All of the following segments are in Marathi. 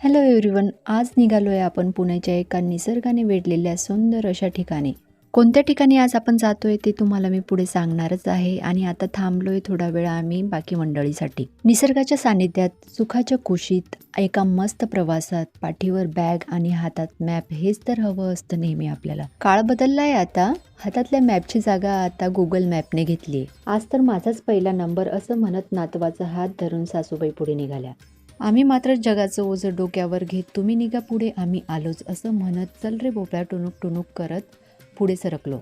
हॅलो एव्हरीवन आज निघालो आहे आपण पुण्याच्या एका निसर्गाने वेढलेल्या सुंदर अशा ठिकाणी. कोणत्या ठिकाणी आज आपण जातोय ते तुम्हाला मी पुढे सांगणारच आहे आणि आता थांबलोय थोडा वेळ आम्ही बाकी मंडळीसाठी. निसर्गाच्या सानिध्यात सुखाच्या कुशीत एका मस्त प्रवासात पाठीवर बॅग आणि हातात मॅप हेच तर हवं असतं नेहमी आपल्याला. काळ बदललाय आता हातातल्या मॅपची जागा आता गुगल मॅपने घेतली आज तर माझाच पहिला नंबर असं म्हणत नातवाचा हात धरून सासूबाई पुढे निघाल्या. आम्ही मात्र जगाचं ओझं डोक्यावर घेत तुम्ही निघा पुढे आम्ही आलोच असं म्हणत चल रे भोपळ्या टुणूक टुणूक करत पुढे सरकलो.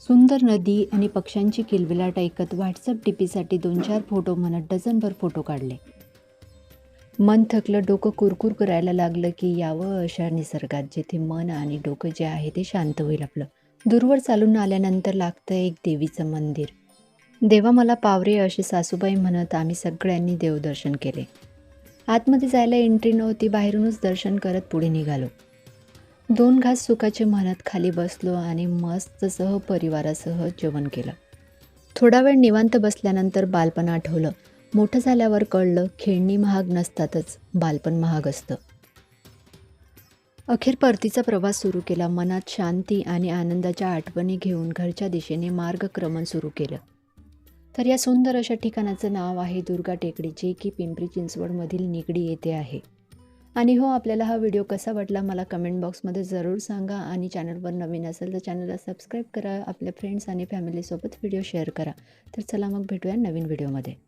सुंदर नदी आणि पक्ष्यांची किलबिलाट ऐकत व्हॉट्सअप टीपीसाठी दोन चार फोटो म्हणत डझनभर फोटो काढले. मन थकलं डोकं कुरकुर करायला लागलं की यावं अशा निसर्गात जेथे मन आणि डोकं जे आहे ते शांत होईल आपलं. दूरवर चालून आल्यानंतर लागतं एक देवीचं मंदिर. देवा मला पावरे असे सासूबाई म्हणत आम्ही सगळ्यांनी देवदर्शन केले. आतमध्ये जायला एंट्री नव्हती बाहेरूनच दर्शन करत पुढे निघालो. दोन घास सुखाचे म्हणत खाली बसलो आणि मस्त सहपरिवारासह जेवण केलं. थोडा वेळ निवांत बसल्यानंतर बालपण आठवलं. मोठं झाल्यावर कळलं खेळणी महाग नसतातच बालपण महाग असतं. अखेर परतीचा प्रवास सुरू केला. मनात शांती आणि आनंदाच्या आठवणी घेऊन घरच्या दिशेने मार्गक्रमण सुरू केलं. तर या सुंदर अशा ठिकाणाचं नाव आहे दुर्गा टेकडी जे की पिंपरी चिंचवडमधील निगडी येथे आहे. आणि हो आपल्याला हा व्हिडिओ कसा वाटला मला कमेंट बॉक्समध्ये जरूर सांगा आणि चॅनलवर नवीन असेल तर चॅनलला सबस्क्राईब करा आपल्या फ्रेंड्स आणि फॅमिलीसोबत व्हिडिओ शेअर करा. तर चला मग भेटूया नवीन व्हिडिओमध्ये.